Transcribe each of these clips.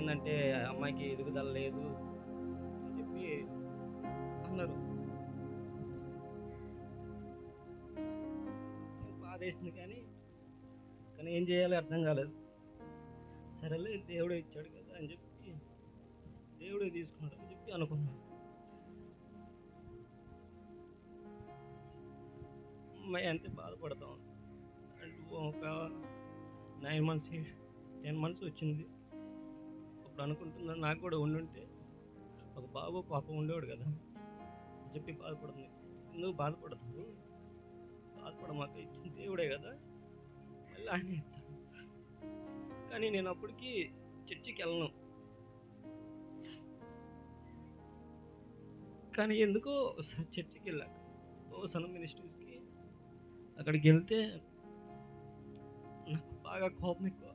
ఏంటంటే అమ్మాయికి ఎదుగుదల లేదు అని చెప్పి అన్నారు. బాధేసింది కానీ కానీ ఏం చేయాలో అర్థం కాలేదు. సరేలే దేవుడే ఇచ్చాడు కదా అని చెప్పి దేవుడే తీసుకున్నాడు అని చెప్పి అనుకున్నాను. అమ్మాయి అంతే బాధపడతాం అండ్ ఒక నైన్ మంత్స్ టెన్ మంత్స్ వచ్చింది. అప్పుడు అనుకుంటున్నాను నాకు కూడా ఉండుంటే ఒక బాబు పాప ఉండేవాడు కదా. చెప్పి బాధపడుతుంది ఎందుకు బాధపడదు? బాధపడ మాకు ఇచ్చిన దేవుడే కదా. మళ్ళీ ఆయన కానీ నేను అప్పటికి చర్చికి వెళ్ళను. కానీ ఎందుకో ఒకసారి చర్చికి వెళ్ళాక ఓ సన్ మినిస్ట్రీస్కి అక్కడికి వెళ్తే నాకు బాగా కోపం ఎక్కువ.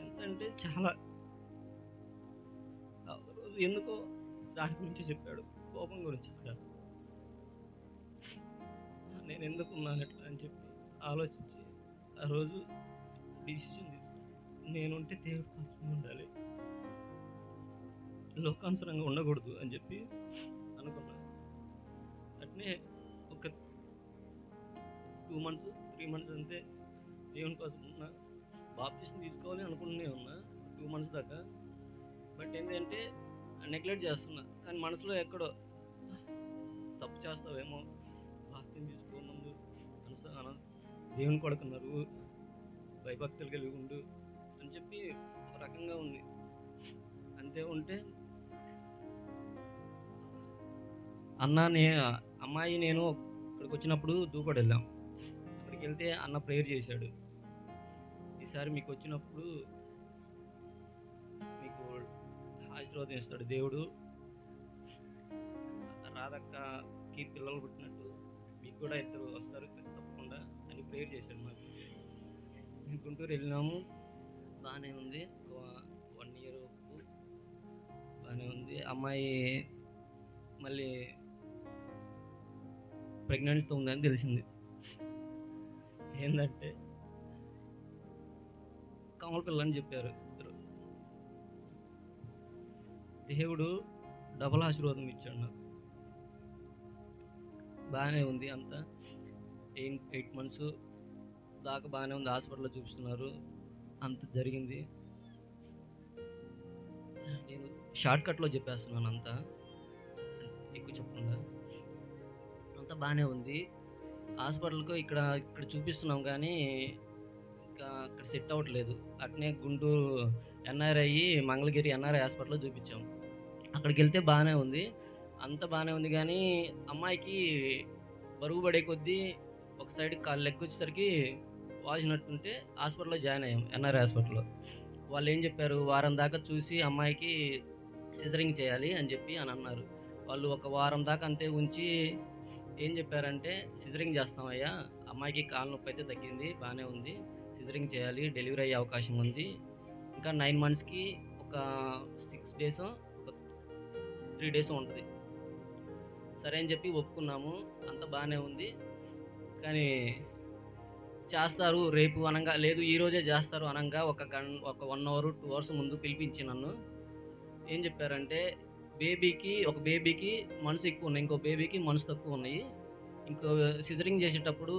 ఎంత అంటే చాలా ఎందుకో దాని గురించి చెప్పాడు. కోపం గురించి చెప్పాడు. నేను ఎందుకు ఉన్నాను ఎట్లా అని చెప్పి ఆలోచించి ఆ రోజు డిసిషన్ తీసుకున్నాను. నేనుంటే దేవుడు కోసం ఉండాలి. లోకానుసరంగా ఉండకూడదు అని చెప్పి అనుకున్నాను. అట్నే ఒక టూ మంత్స్ త్రీ మంత్స్ అంతే దేవుని కోసం ఉన్నా బాప్తిసం తీసుకోవాలి అనుకుంటూనే ఉన్నా టూ మంత్స్ దాకా. బట్ ఏంటంటే నెగ్లెక్ట్ చేస్తున్నా. కానీ మనసులో ఎక్కడో తప్పు చేస్తావేమో బాప్తిసం తీసుకో ముందు మనసు దేవుని కొడుకున్నారు భయభక్తులు కలిగి ఉండు అని చెప్పి ఒక రకంగా ఉంది. అంతే ఉంటే అన్న నే అమ్మాయి నేను ఇక్కడికి వచ్చినప్పుడు దూపడి వెళ్ళాం. అక్కడికి వెళ్తే అన్న ప్రేయర్ చేశాడు. ఈసారి మీకు వచ్చినప్పుడు మీకు ఆశీర్వదిస్తాడు ఇస్తాడు దేవుడు. రాధక్కకి పిల్లలు పుట్టినట్టు మీకు కూడా ఇద్దరు వస్తారు తప్పకుండా అని ప్రేయర్ చేశాడు మాకు మేము గుంటూరు వెళ్ళినాము బాగానే ఉంది. వన్ ఇయర్ బాగానే ఉంది. అమ్మాయి మళ్ళీ ప్రెగ్నెంట్తో ఉందని తెలిసింది. ఏంటంటే కమల పిల్ల అని చెప్పారు. దేవుడు డబల్ ఆశీర్వాదం ఇచ్చాడు నాకు. బాగానే ఉంది అంతా. ఎయిట్ ఎయిట్ మంత్స్ దాకా బాగానే ఉంది హాస్పిటల్లో చూపిస్తున్నారు. అంత జరిగింది. నేను షార్ట్ కట్లో చెప్పేస్తున్నాను అంతా. ఎక్కువ చెప్పకుండా. అంతా బాగానే ఉంది. హాస్పిటల్కు ఇక్కడ ఇక్కడ చూపిస్తున్నాం కానీ ఇంకా అక్కడ సెట్ అవ్వట్లేదు. అట్నే గుంటూరు ఎన్ఆర్ఐ మంగళగిరి ఎన్ఆర్ఐ హాస్పిటల్లో చూపించాము అక్కడికి వెళ్తే బాగానే ఉంది. అంత బాగానే ఉంది కానీ అమ్మాయికి బరువు పడే కొద్దీ ఒక సైడ్ కాళ్ళు లెక్క వచ్చేసరికి వాసినట్టుంటే హాస్పిటల్లో జాయిన్ అయ్యాం ఎన్ఆర్ఐ హాస్పిటల్లో. వాళ్ళు ఏం చెప్పారు? వారం దాకా చూసి అమ్మాయికి సిజరింగ్ చేయాలి అని చెప్పి అని అన్నారు. వాళ్ళు ఒక వారం దాకా అంతే ఉంచి ఏం చెప్పారంటే సిజరింగ్ చేస్తామయ్యా అమ్మాయికి కాళ్ళ నొప్పి అయితే తగ్గింది బాగానే ఉంది సిజరింగ్ చేయాలి డెలివరీ అయ్యే అవకాశం ఉంది. ఇంకా నైన్ మంత్స్కి ఒక సిక్స్ డేస్ త్రీ డేస్ ఉంటుంది. సరే అని చెప్పి ఒప్పుకున్నాము. అంత బాగానే ఉంది. కానీ చేస్తారు రేపు అనగా లేదు ఈరోజే చేస్తారు అనగా ఒక గన్ ఒక వన్ అవర్ టూ అవర్స్ ముందు పిలిపించి నన్ను. ఏం చెప్పారంటే బేబీకి ఒక బేబీకి మనసు ఎక్కువ ఉన్నాయి ఇంకో బేబీకి మనసు తక్కువ ఉన్నాయి. ఇంకో సిజరింగ్ చేసేటప్పుడు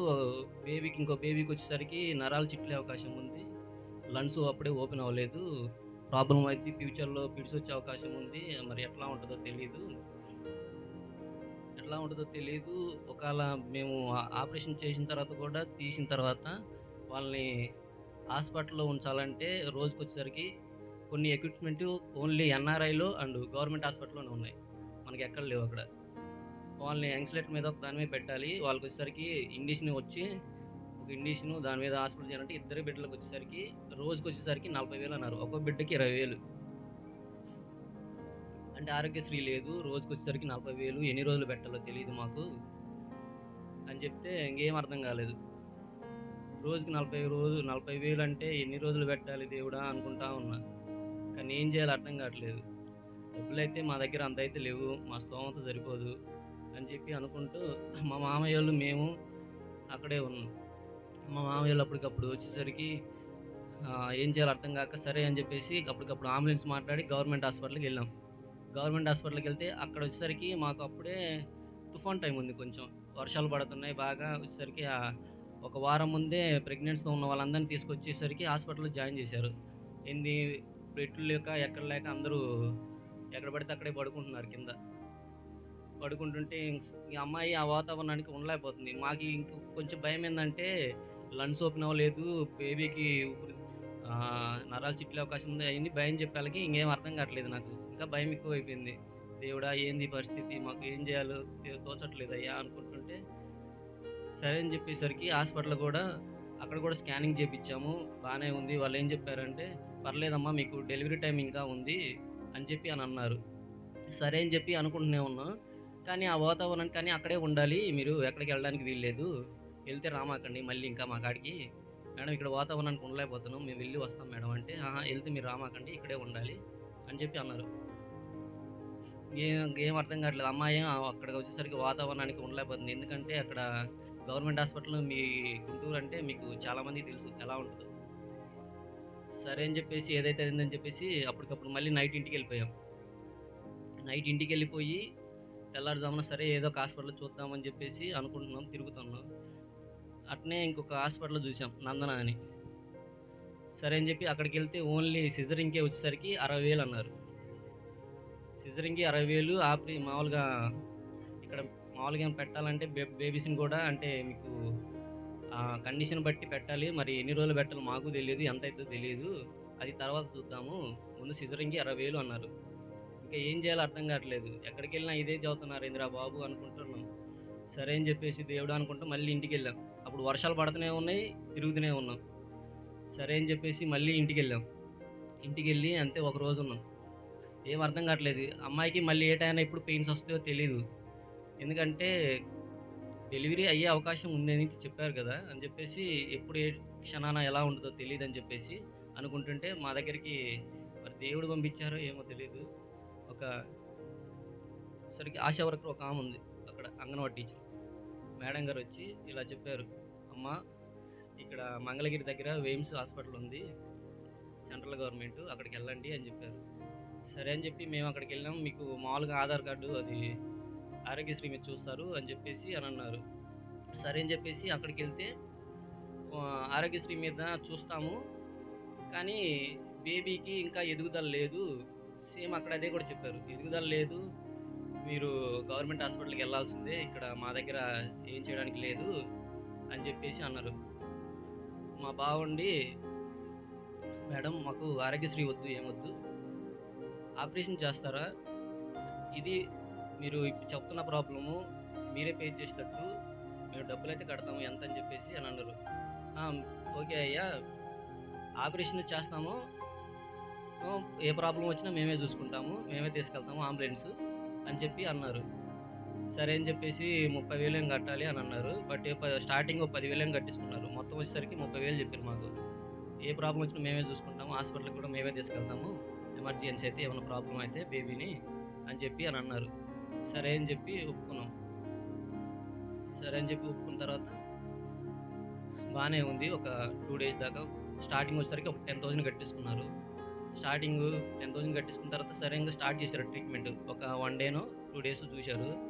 బేబీకి ఇంకో బేబీకి వచ్చేసరికి నరాలు చిట్లే అవకాశం ఉంది. లంగ్స్ అప్పుడే ఓపెన్ అవ్వలేదు. ప్రాబ్లం అయితే ఫ్యూచర్లో పిడిచి వచ్చే అవకాశం ఉంది. మరి ఎట్లా ఉంటుందో తెలియదు ఎట్లా ఉంటుందో తెలియదు ఒకవేళ మేము ఆపరేషన్ చేసిన తర్వాత కూడా తీసిన తర్వాత వాళ్ళని హాస్పిటల్లో ఉంచాలంటే రోజుకి వచ్చేసరికి కొన్ని ఎక్విప్మెంట్ ఓన్లీ ఎన్ఆర్ఐలో అండ్ గవర్నమెంట్ హాస్పిటల్లోనే ఉన్నాయి. మనకి ఎక్కడ లేవు అక్కడ. వాళ్ళని యంగ్స్లెట్ మీద ఒక దాని మీద పెట్టాలి. వాళ్ళకి వచ్చేసరికి ఇండిషన్ వచ్చి ఇండిషన్ దాని మీద హాస్పిటల్ చేయాలంటే ఇద్దరు బిడ్డలకు వచ్చేసరికి రోజుకి వచ్చేసరికి నలభై వేలు అన్నారు. ఒక్కొక్క బిడ్డకి ఇరవై వేలు. అంటే ఆరోగ్యశ్రీ లేదు రోజుకి వచ్చేసరికి నలభై వేలు. ఎన్ని రోజులు పెట్టాలో తెలియదు మాకు. అని చెప్తే ఇంకేం అర్థం కాలేదు. రోజుకి నలభై రోజు నలభై వేలు అంటే ఎన్ని రోజులు పెట్టాలి దేవుడా అనుకుంటా ఉన్నా. కానీ ఏం చేయాలో అర్థం కావట్లేదు. డబ్బులు అయితే మా దగ్గర అంత అయితే లేవు. మా స్తోమత సరిపోదు అని చెప్పి అనుకుంటూ మా మామయ్య వాళ్ళు మేము అక్కడే ఉన్నాం. మా మామయ్య అప్పటికప్పుడు వచ్చేసరికి ఏం చేయాలో అర్థం కాక సరే అని చెప్పేసి అప్పటికప్పుడు అంబులెన్స్ మాట్లాడి గవర్నమెంట్ హాస్పిటల్కి వెళ్ళాం గవర్నమెంట్ హాస్పిటల్కి వెళ్తే అక్కడ వచ్చేసరికి మాకు అప్పుడే తుఫాన్ టైం ఉంది కొంచెం. వర్షాలు పడుతున్నాయి బాగా వచ్చేసరికి ఒక వారం ముందే ప్రెగ్నెన్స్తో ఉన్న వాళ్ళందరిని తీసుకొచ్చేసరికి హాస్పిటల్‌లో జాయిన్ చేశారు. ఏంది బెడ్‌లు లేక ఎక్కడ లేక అందరూ ఎక్కడ పడితే అక్కడే పడుకుంటున్నారు కింద. పడుకుంటుంటే ఈ అమ్మాయి ఆ వాతావరణానికి ఉండలేకపోతుంది. మాకు ఇంక కొంచెం ఏంటంటే లంగ్స్ ఓపెన్ అవ్వలేదు. బేబీకి నరాలు చిట్లే అవకాశం ఉంది. అయింది భయం చెప్పాలకి ఇంకేం అర్థం కావట్లేదు నాకు. ఇంకా భయం ఎక్కువైపోయింది. దేవుడా! ఏంది పరిస్థితి? మాకు ఏం చేయాలో తోచట్లేదు అయ్యా అనుకుంటుంటే సరే అని చెప్పేసరికి హాస్పిటల్ కూడా అక్కడ కూడా స్కానింగ్ చేపిచ్చాము. బాగానే ఉంది. వాళ్ళు ఏం చెప్పారంటే, "పర్లేదమ్మా మీకు డెలివరీ టైం ఇంకా ఉంది" అని చెప్పి అని అన్నారు సరే అని చెప్పి అనుకుంటూనే ఉన్నాం. కానీ ఆ వాతావరణం కానీ అక్కడే ఉండాలి. మీరు ఎక్కడికి వెళ్ళడానికి వీల్లేదు. వెళ్తే రామాకండి మళ్ళీ ఇంకా మా కాడికి. మేడం ఇక్కడ వాతావరణానికి ఉండలేకపోతున్నాం. మేము వెళ్ళి వస్తాం మేడం అంటే, "ఆహా! మీరు రామాకండి. ఇక్కడే ఉండాలి" అని చెప్పి అన్నారు. ఏం ఏం అర్థం కావట్లేదు. అమ్మాయి అక్కడికి వచ్చేసరికి వాతావరణానికి ఉండలేకపోతుంది. ఎందుకంటే అక్కడ గవర్నమెంట్ హాస్పిటల్ మీ గుంటూరు అంటే మీకు చాలామంది తెలుసు ఎలా ఉంటదో. సరే అని చెప్పేసి ఏదైతే అయిందని చెప్పేసి అప్పటికప్పుడు మళ్ళీ నైట్ ఇంటికి వెళ్ళిపోయాం నైట్ ఇంటికి వెళ్ళిపోయి తెల్లారుజామున సరే ఏదో ఒక హాస్పిటల్ చూద్దామని చెప్పేసి అనుకుంటున్నాం. తిరుగుతున్నాం. అట్నే ఇంకొక హాస్పిటల్ చూసాం నందన అని. సరే అని చెప్పి అక్కడికి వెళ్తే ఓన్లీ సిజరింగ్‌కే వచ్చేసరికి అరవై వేలు అన్నారు. సిజరింగ్‌కి అరవై వేలు ఆపి మామూలుగా ఇక్కడ మామూలుగా ఏమైనా పెట్టాలంటే బే బేబీస్‌ని కూడా అంటే మీకు కండిషన్ బట్టి పెట్టాలి. మరి ఎన్ని రోజులు పెట్టాలో మాకు తెలియదు ఎంత అవుతుందో తెలియదు అది తర్వాత చూద్దాము. ముందు సిజరింగ్‌కి అరవై వేలు అన్నారు. ఇంకా ఏం చేయాలో అర్థం కావట్లేదు. ఎక్కడికెళ్ళినా ఇదే చెబుతున్నారేందిరా బాబు అనుకుంటున్నాం. సరే అని చెప్పేసి దేవుడు అనుకుంటూ మళ్ళీ ఇంటికెళ్ళాం. అప్పుడు వర్షాలు పడుతూనే ఉన్నాయి. తిరుగుతూనే ఉన్నాం. సరే అని చెప్పేసి మళ్ళీ ఇంటికెళ్ళాం. ఇంటికెళ్ళి అంతే ఒక రోజు ఉన్నాం. ఏం అర్థం కావట్లేదు. అమ్మాయికి మళ్ళీ ఏ టైం ఎప్పుడు పెయిన్స్ వస్తాయో తెలియదు ఎందుకంటే డెలివరీ అయ్యే అవకాశం ఉందని చెప్పారు కదా! అని చెప్పేసి ఎప్పుడు ఏ క్షణాన ఎలా ఉంటుందో తెలియదు అని చెప్పేసి అనుకుంటుంటే మా దగ్గరికి మరి దేవుడు పంపించారో ఏమో తెలియదు ఒక సరికి ఆశా వర్కర్ ఒక ఆమె ఉంది. అక్కడ అంగన్వాడీ టీచర్. మేడం గారు వచ్చి ఇలా చెప్పారు. అమ్మ ఇక్కడ మంగళగిరి దగ్గర వేమ్స్ హాస్పిటల్ ఉంది. సెంట్రల్ గవర్నమెంట్ అక్కడికి వెళ్ళండి అని చెప్పారు. సరే అని చెప్పి మేము అక్కడికి వెళ్ళాం మీకు మామూలుగా ఆధార్ కార్డు అది ఆరోగ్యశ్రీ మీద చూస్తారు అని చెప్పేసి అని అన్నారు సరే అని చెప్పేసి అక్కడికి వెళ్తే ఆరోగ్యశ్రీ మీద చూస్తాము. కానీ బేబీకి ఇంకా ఎదుగుదల లేదు. సేమ్ అక్కడ అదే కూడా చెప్పారు. ఎదుగుదల లేదు. మీరు గవర్నమెంట్ హాస్పిటల్‌కి వెళ్ళాల్సిందే ఇక్కడ మా దగ్గర ఏం చేయడానికి లేదు అని చెప్పేసి అన్నారు. మా బావండి మేడం మాకు ఆరోగ్యశ్రీ వద్దు. ఏమొద్దు. ఆపరేషన్ చేస్తారా? ఇది మీరు ఇప్పుడు చెప్తున్న ప్రాబ్లము మీరే పే చేసేటట్టు మేము డబ్బులైతే కడతాము ఎంత అని చెప్పేసి అని అన్నారు. ఓకే అయ్యా! ఆపరేషన్ చేస్తాము. ఏ ప్రాబ్లమ్ వచ్చినా మేమే చూసుకుంటాము. మేమే తీసుకెళ్తాము అంబులెన్స్ అని చెప్పి అన్నారు. సరే అని చెప్పేసి ముప్పై వేలు ఏం కట్టాలి అని అన్నారు. బట్ స్టార్టింగ్ ఒక 10,000 ఏమో కట్టించుకున్నారు. మొత్తం వచ్చేసరికి 30,000 చెప్పారు మాకు. ఏ ప్రాబ్లం వచ్చినా మేమే చూసుకుంటాము. హాస్పిటల్‌కి కూడా మేమే తీసుకెళ్తాము. ఎమర్జెన్సీ అయితే ఏమైనా ప్రాబ్లం అయితే బేబీని అని చెప్పి అని అన్నారు. సరే అని చెప్పి ఒప్పుకున్నాం. సరే అని చెప్పి ఒప్పుకున్న తర్వాత బాగానే ఉంది. ఒక టూ డేస్ దాకా స్టార్టింగ్ వచ్చేసరికి ఒక టెన్ థౌసండ్ కట్టించుకున్నారు స్టార్టింగ్ టెన్ థౌసండ్ కట్టించుకున్న తర్వాత సరే ఇంకా స్టార్ట్ చేశారు ట్రీట్మెంట్. ఒక వన్ డేనో, టూ డేస్ చూశారు.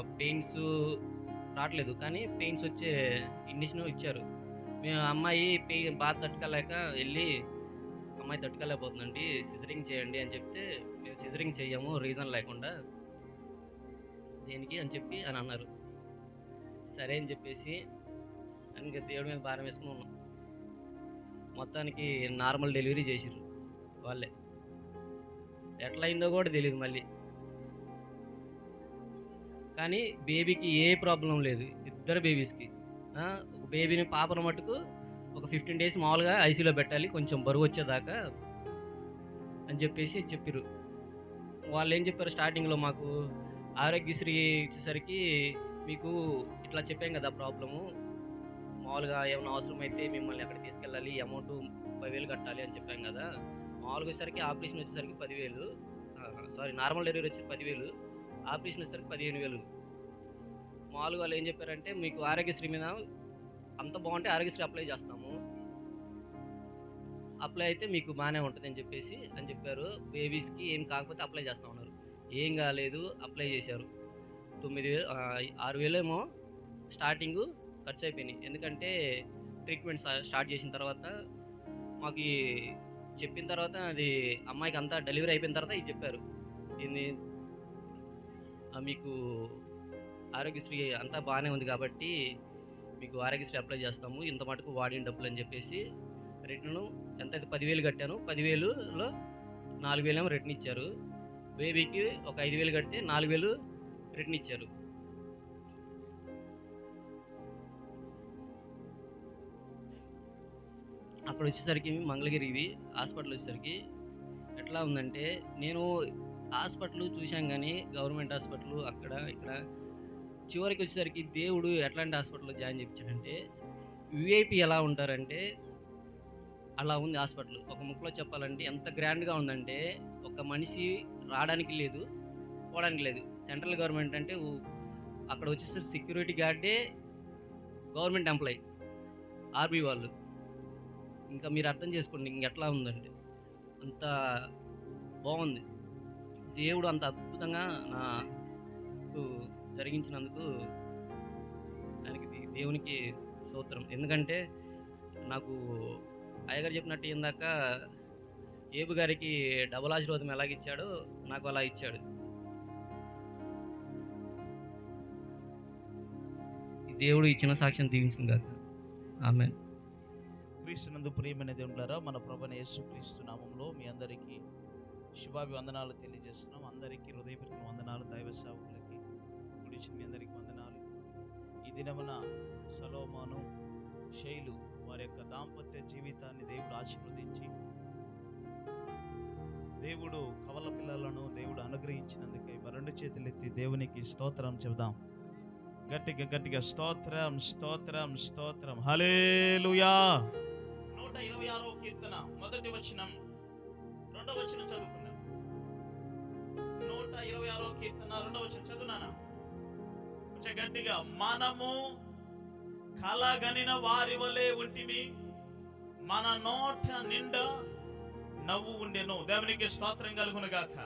పెయిన్స్ రావట్లేదు కానీ పెయిన్స్ వచ్చే ఇండిషన్ ఇచ్చారు. మేము అమ్మాయి పెయి బాధ తట్టుకోలేక వెళ్ళి అమ్మాయి తట్టుకోలేకపోతుందండి. సిజరింగ్ చేయండి అని చెప్తే మేము సిజరింగ్ చేయము రీజన్ లేకుండా. దేనికి అని చెప్పి అని అన్నారు. సరే అని చెప్పేసి ఇంకా దేవుడి మీద భారం వేసుకుని ఉన్నాం. మొత్తానికి నార్మల్ డెలివరీ చేసిర్రు వాళ్ళే. ఎట్లా అయిందో కూడా తెలియదు మళ్ళీ. కానీ బేబీకి ఏ ప్రాబ్లం లేదు. ఇద్దరు బేబీస్‌కి. ఒక బేబీని పాపను మటుకు ఒక 15 డేస్ మామూలుగా ఐసీలో పెట్టాలి. కొంచెం బరువు వచ్చేదాకా అని చెప్పేసి చెప్పిర్రు. ఏం చెప్పారు స్టార్టింగ్‌లో మాకు ఆరోగ్యశ్రీ ఇచ్చేసరికి మీకు ఇట్లా చెప్పాం కదా ప్రాబ్లము. మామూలుగా ఏమన్నా అవసరమైతే మిమ్మల్ని అక్కడ తీసుకెళ్ళాలి. అమౌంట్ 30,000 కట్టాలి అని చెప్పాం కదా! మామూలుగా వచ్చేసరికి ఆపరేషన్ వచ్చేసరికి పదివేలు సారీ నార్మల్ డెలివరీ వచ్చి పదివేలు ఆపరేషన్ వచ్చేసరికి 15,000 మామూలుగా వాళ్ళు ఏం చెప్పారంటే మీకు ఆరోగ్యశ్రీ మీద అంత బాగుంటే ఆరోగ్యశ్రీ అప్లై చేస్తాము. అప్లై అయితే మీకు బాగానే ఉంటుంది అని చెప్పేసి అని చెప్పారు. బేబీస్కి ఏం కాకపోతే అప్లై చేస్తా ఉన్నారు. ఏం కాలేదు అప్లై చేశారు. తొమ్మిది వేలు ఆరు వేలేమో స్టార్టింగ్ ఖర్చు అయిపోయినాయి. ఎందుకంటే ట్రీట్మెంట్ స్టార్ట్ చేసిన తర్వాత మాకు చెప్పిన తర్వాత అది అమ్మాయికి అంతా డెలివరీ అయిపోయిన తర్వాత ఇది చెప్పారు. ఇది మీకు ఆరోగ్యశ్రీ అంతా బాగానే ఉంది కాబట్టి మీకు ఆరోగ్యశ్రీ అప్లై చేస్తాము. ఇంత మటుకు వాడిన డబ్బులు అని చెప్పేసి రిటర్న్ ఎంత అయితే పదివేలు కట్టాను పదివేలులో నాలుగు వేలు ఏమో రిటర్న్ ఇచ్చారు. బేబీకి ఒక ఐదు వేలు కడితే నాలుగు వేలు రిటర్న్ ఇచ్చారు. అక్కడ వచ్చేసరికి మంగళగిరి హాస్పిటల్ వచ్చేసరికి ఎట్లా ఉందంటే నేను హాస్పిటల్ చూసాం కానీ గవర్నమెంట్ హాస్పిటల్ అక్కడ ఇక్కడ చివరికి వచ్చేసరికి దేవుడు ఎట్లాంటి హాస్పిటల్లో జాయిన్ చేయించాడంటే విఐపి ఎలా ఉంటారంటే అలా ఉంది హాస్పిటల్. ఒక ముక్కలో చెప్పాలంటే ఎంత గ్రాండ్గా ఉందంటే ఒక మనిషి రావడానికి లేదు పోవడానికి లేదు. సెంట్రల్ గవర్నమెంట్ అంటే అక్కడ వచ్చేసరికి సెక్యూరిటీ గార్డే గవర్నమెంట్ ఎంప్లాయీ ఆర్మీ వాళ్ళు. ఇంకా మీరు అర్థం చేసుకోండి ఇంకెట్లా ఉందంటే అంత బాగుంది. దేవుడు అంత అద్భుతంగా నాకు జరిగించినందుకు ఆయనకి దేవునికి స్తోత్రం. ఎందుకంటే నాకు అయ్యగారు చెప్పినట్టు ఇందాక ఏబు గారికి డబుల్ ఆశీర్వాదం ఎలాగిచ్చాడో నాకు అలా ఇచ్చాడు. దేవుడు ఇచ్చిన సాక్ష్యం దీవించిన కాక ఆమె క్రీస్తునందు ప్రియమైన దేవులారా మన ప్రభుని యేసు క్రీస్తు నామంలో మీ అందరికీ శుభాభివందనాలు తెలియజేస్తున్నాం. అందరికీ హృదయపూర్వక వందనాలు దైవ సేవకులకి. గురించి మీ అందరికీ వందనాలు. ఈ దినమున సలోమాను శైలు వారి యొక్క దాంపత్య జీవితాన్ని దేవుడు ఆశీర్వదించి దేవుడు కవల పిల్లలను దేవుడు అనుగ్రహించినందుకే రెండు చేతులెత్తి దేవునికి స్తోత్రం చెబుదాం. గట్టిగా గట్టిగా స్తోత్రం స్తోత్రం స్తోత్రం. హలేలుయా నూట ఇరవై ఆరో కీర్తన మొదటి వచనం రెండవ వచనం చదువుకుందాం. నూట ఇరవై ఆరో కీర్తన రెండవ చదువునానా? కొంచెం గట్టిగా మనము కలగనిన వారి వలె ఉంటిమి మన నోట నిండా నవ్వు ఉండెను. దేవునికి స్తోత్రం కలుగును గాక